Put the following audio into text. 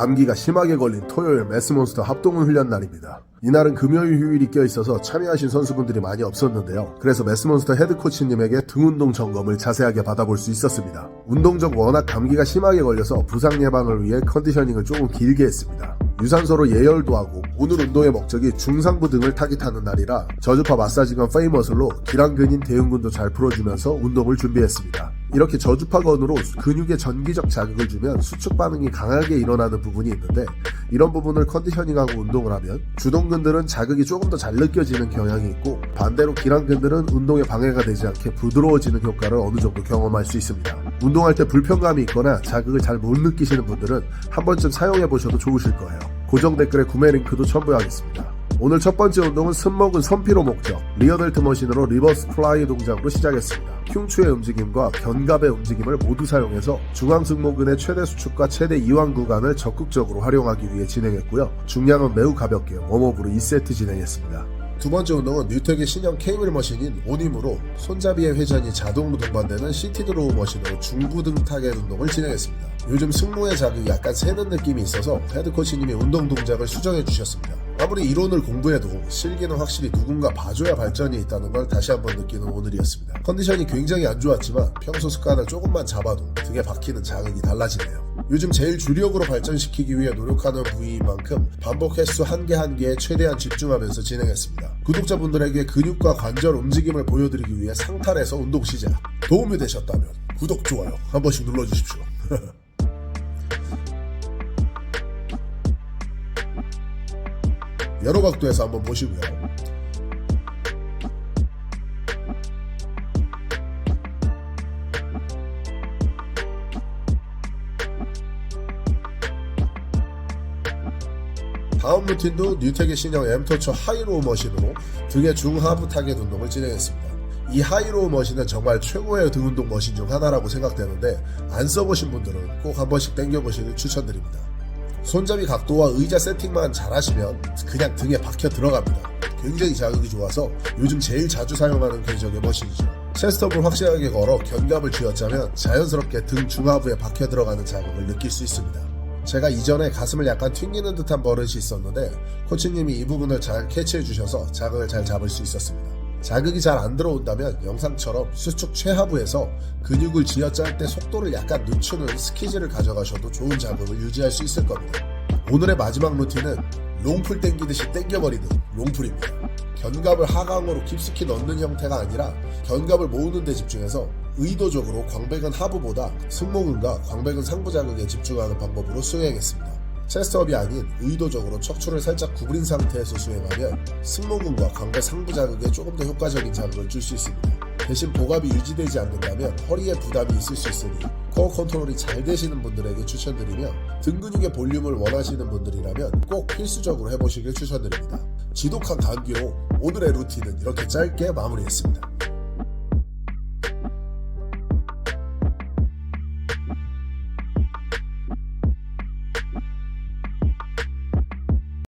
감기가 심하게 걸린 토요일 매스몬스터 합동훈 훈련 날입니다. 이날은 금요일 휴일이 껴있어서 참여하신 선수분들이 많이 없었는데요. 그래서 매스몬스터 헤드코치님에게 등운동 점검을 자세하게 받아볼 수 있었습니다. 운동 전 워낙 감기가 심하게 걸려서 부상 예방을 위해 컨디셔닝을 조금 길게 했습니다. 유산소로 예열도 하고 오늘 운동의 목적이 중상부 등을 타깃하는 날이라 저주파 마사지건 페이머슬로 기랑근인 대흉근도 잘 풀어주면서 운동을 준비했습니다. 이렇게 저주파건으로 근육에 전기적 자극을 주면 수축 반응이 강하게 일어나는 부분이 있는데 이런 부분을 컨디셔닝하고 운동을 하면 주동근들은 자극이 조금 더 잘 느껴지는 경향이 있고 반대로 기랑근들은 운동에 방해가 되지 않게 부드러워지는 효과를 어느 정도 경험할 수 있습니다. 운동할 때 불편감이 있거나 자극을 잘 못 느끼시는 분들은 한 번쯤 사용해 보셔도 좋으실 거예요. 고정 댓글에 구매 링크도 첨부하겠습니다. 오늘 첫 번째 운동은 승모근 선피로 목적 리어델트 머신으로 리버스 플라이 동작으로 시작했습니다. 흉추의 움직임과 견갑의 움직임을 모두 사용해서 중앙 승모근의 최대 수축과 최대 이완 구간을 적극적으로 활용하기 위해 진행했고요. 중량은 매우 가볍게 웜업으로 2세트 진행했습니다. 두 번째 운동은 뉴텍의 신형 케이블 머신인 오님으로 손잡이의 회전이 자동으로 동반되는 시티 드로우 머신으로 중부등 타겟 운동을 진행했습니다. 요즘 승모의 자극이 약간 새는 느낌이 있어서 헤드 코치님이 운동 동작을 수정해 주셨습니다. 아무리 이론을 공부해도 실기는 확실히 누군가 봐줘야 발전이 있다는 걸 다시 한번 느끼는 오늘이었습니다. 컨디션이 굉장히 안 좋았지만 평소 습관을 조금만 잡아도 등에 박히는 자극이 달라지네요. 요즘 제일 주력으로 발전시키기 위해 노력하는 부위인 만큼 반복 횟수 한 개 한 개에 최대한 집중하면서 진행했습니다. 구독자분들에게 근육과 관절 움직임을 보여드리기 위해 상탈해서 운동 시작. 도움이 되셨다면 구독, 좋아요 한 번씩 눌러주십시오. 여러 각도에서 한번 보시고요. 다음 루틴도 뉴텍의 신형 엠터처 하이로우 머신으로 등의 중하부 타겟 운동을 진행했습니다. 이 하이로우 머신은 정말 최고의 등 운동 머신 중 하나라고 생각되는데 안 써보신 분들은 꼭 한 번씩 당겨보시길 추천드립니다. 손잡이 각도와 의자 세팅만 잘하시면 그냥 등에 박혀 들어갑니다. 굉장히 자극이 좋아서 요즘 제일 자주 사용하는 궤적의 머신이죠. 체스트업을 확실하게 걸어 견갑을 쥐어짜면 자연스럽게 등 중하부에 박혀 들어가는 자극을 느낄 수 있습니다. 제가 이전에 가슴을 약간 튕기는 듯한 버릇이 있었는데 코치님이 이 부분을 잘 캐치해 주셔서 자극을 잘 잡을 수 있었습니다. 자극이 잘 안 들어온다면 영상처럼 수축 최하부에서 근육을 쥐어짤 때 속도를 약간 늦추는 스키즈를 가져가셔도 좋은 자극을 유지할 수 있을 겁니다. 오늘의 마지막 루틴은 롱풀 땡기듯이 땡겨버리는 롱풀입니다. 견갑을 하강으로 깊숙이 넣는 형태가 아니라 견갑을 모으는 데 집중해서 의도적으로 광배근 하부보다 승모근과 광배근 상부 자극에 집중하는 방법으로 수행했습니다. 체스트업이 아닌 의도적으로 척추를 살짝 구부린 상태에서 수행하면 승모근과 광배 상부 자극에 조금 더 효과적인 자극을 줄 수 있습니다. 대신 복압이 유지되지 않는다면 허리에 부담이 있을 수 있으니 코어 컨트롤이 잘 되시는 분들에게 추천드리며 등 근육의 볼륨을 원하시는 분들이라면 꼭 필수적으로 해보시길 추천드립니다. 지독한 감기로 오늘의 루틴은 이렇게 짧게 마무리했습니다.